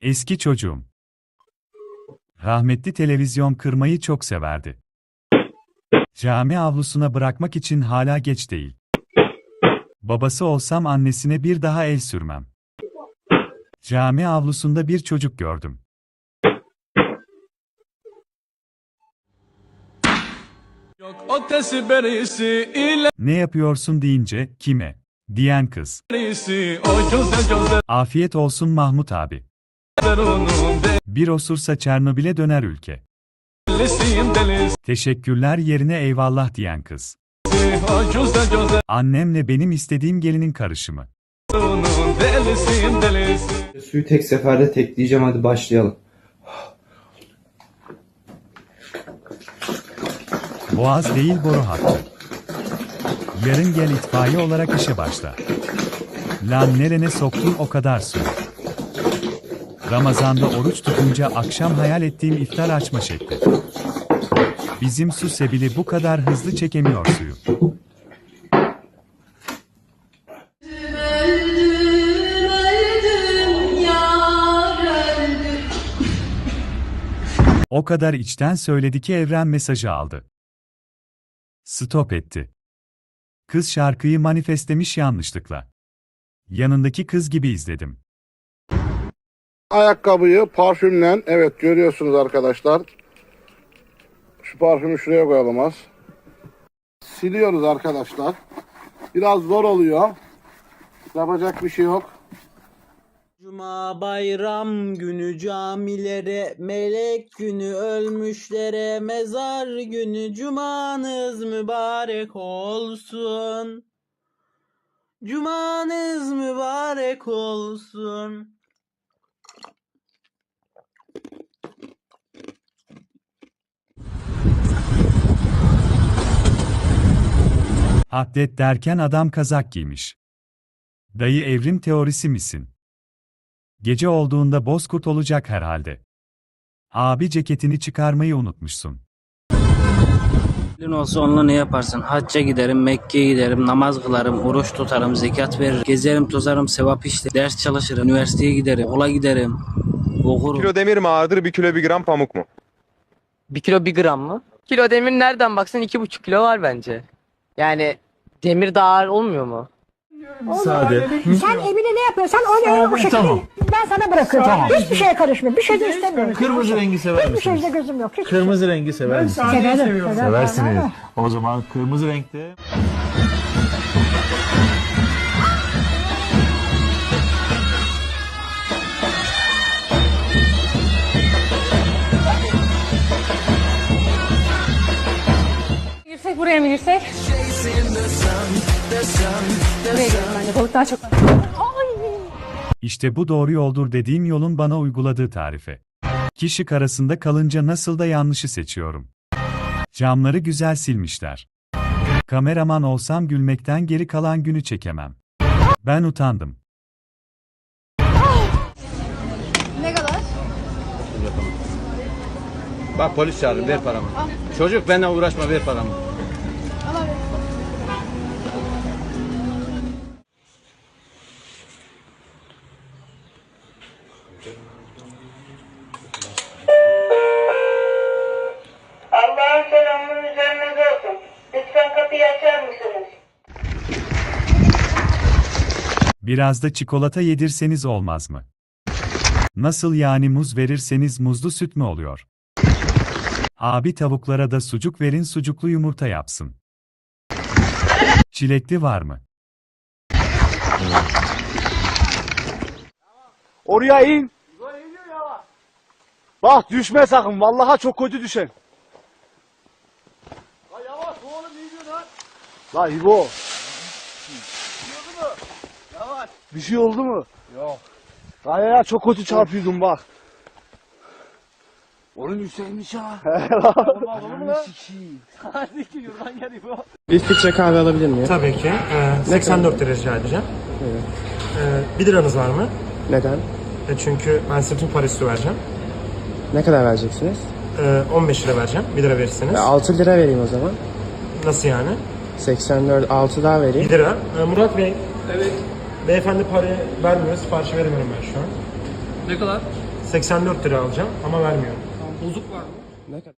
Eski çocuğum. Rahmetli televizyon kırmayı çok severdi. Cami avlusuna bırakmak için hala geç değil. Babası olsam annesine bir daha el sürmem. Cami avlusunda bir çocuk gördüm. Yok ötesi berisi Ne yapıyorsun deyince, kime? Diyen kız. ilerisi O gözler gözler Afiyet olsun Mahmut abi. Bir osursa Çernobil'e döner ülke. Teşekkürler yerine eyvallah diyen kız. Annemle benim istediğim gelinin karışımı. Suyu tek seferde tekleyeceğim hadi başlayalım. Boğaz değil boru hattı. Yarın gel itfaiye olarak işe başla. Lan nerene soktun o kadar su. Ramazanda oruç tutunca akşam hayal ettiğim iftar açma şekli. Bizim su sebili bu kadar hızlı çekemiyor suyu. O kadar içten söyledi ki evren mesajı aldı. Stop etti. Kız şarkıyı manifestlemiş yanlışlıkla. Yanındaki kız gibi izledim. Ayakkabıyı parfümle evet görüyorsunuz arkadaşlar. Şu parfümü şuraya koyalım az. Siliyoruz arkadaşlar. Biraz zor oluyor. Yapacak bir şey yok. Cuma bayram günü camilere, melek günü ölmüşlere, mezar günü cumanız mübarek olsun. Cumanız mübarek olsun. Atlet derken adam kazak giymiş. Dayı evrim teorisi misin? Gece olduğunda bozkurt olacak herhalde. Abi ceketini çıkarmayı unutmuşsun. Elin olsa onunla ne yaparsın? Hacca giderim, Mekke'ye giderim, namaz kılarım, oruç tutarım, zekat veririm, gezerim, tozarım, sevap işte, ders çalışırım, üniversiteye giderim, okula giderim, okurum. kilo demir mi ağırdır, bir kilo bir gram pamuk mu? Bir kilo bir gram mı? Kilo demir nereden baksan iki buçuk kilo var bence. Yani demir daha ağır olmuyor mu? Sade. Sen evine ne yapıyorsan onu o şekilde Tamam. ben sana bırakıyorum. Hiçbir şeye karışmıyorum. Bir şey de istemiyorum. Kırmızı rengi sever Hiçbir misiniz? şeyde gözüm yok. Hiçbir Kırmızı rengi sever misiniz? şey. Severim, severim. Seversiniz. O zaman kırmızı renkte Girsek buraya mı girsek? Buraya girelim bence balık daha çok var. Ay! İşte bu doğru yoldur dediğim yolun bana uyguladığı tarife. Kişi arasında kalınca nasıl da yanlışı seçiyorum. Camları güzel silmişler. Kameraman olsam gülmekten geri kalan günü çekemem. Ben utandım. Ne kadar? Bak polis çağırın, ver paramı. Çocuk benimle uğraşma, ver paramı. Allah'ın selamı üzerinize olsun. Lütfen kapıyı açar mısınız? Biraz da çikolata yedirseniz olmaz mı? Nasıl yani muz verirseniz muzlu süt mü oluyor? Abi tavuklara da sucuk verin sucuklu yumurta yapsın. Çilekli var mı? Oraya in. Bak düşme sakın. Vallahi çok kötü düşen. La yavaş oğlum iyi diyorsun lan. La İbo. Bir şey oldu mu? Yok. La ya çok kötü çarpıyordum bak. Oğlum yükselmiş ha. Oğlum lan. Hadi ki yurdan gel İbo. Bir filtre kahve alabilir miyim? tabii ki e, 84 lira rica edeceğim. E, 1 liranız var mı? Neden? E, çünkü ben size tüm para üstü vereceğim. Ne kadar vereceksiniz? E, 15 lira vereceğim. 1 lira verirseniz. 6 lira vereyim o zaman. Nasıl yani? 84, 6 daha 1 vereyim. lira. E, Murat Bey. Evet. Beyefendi parayı vermiyor. Siparişi veremiyorum ben şu an. Ne kadar? 84 lira alacağım ama vermiyorum. Bozuk var mı? Ne kadar?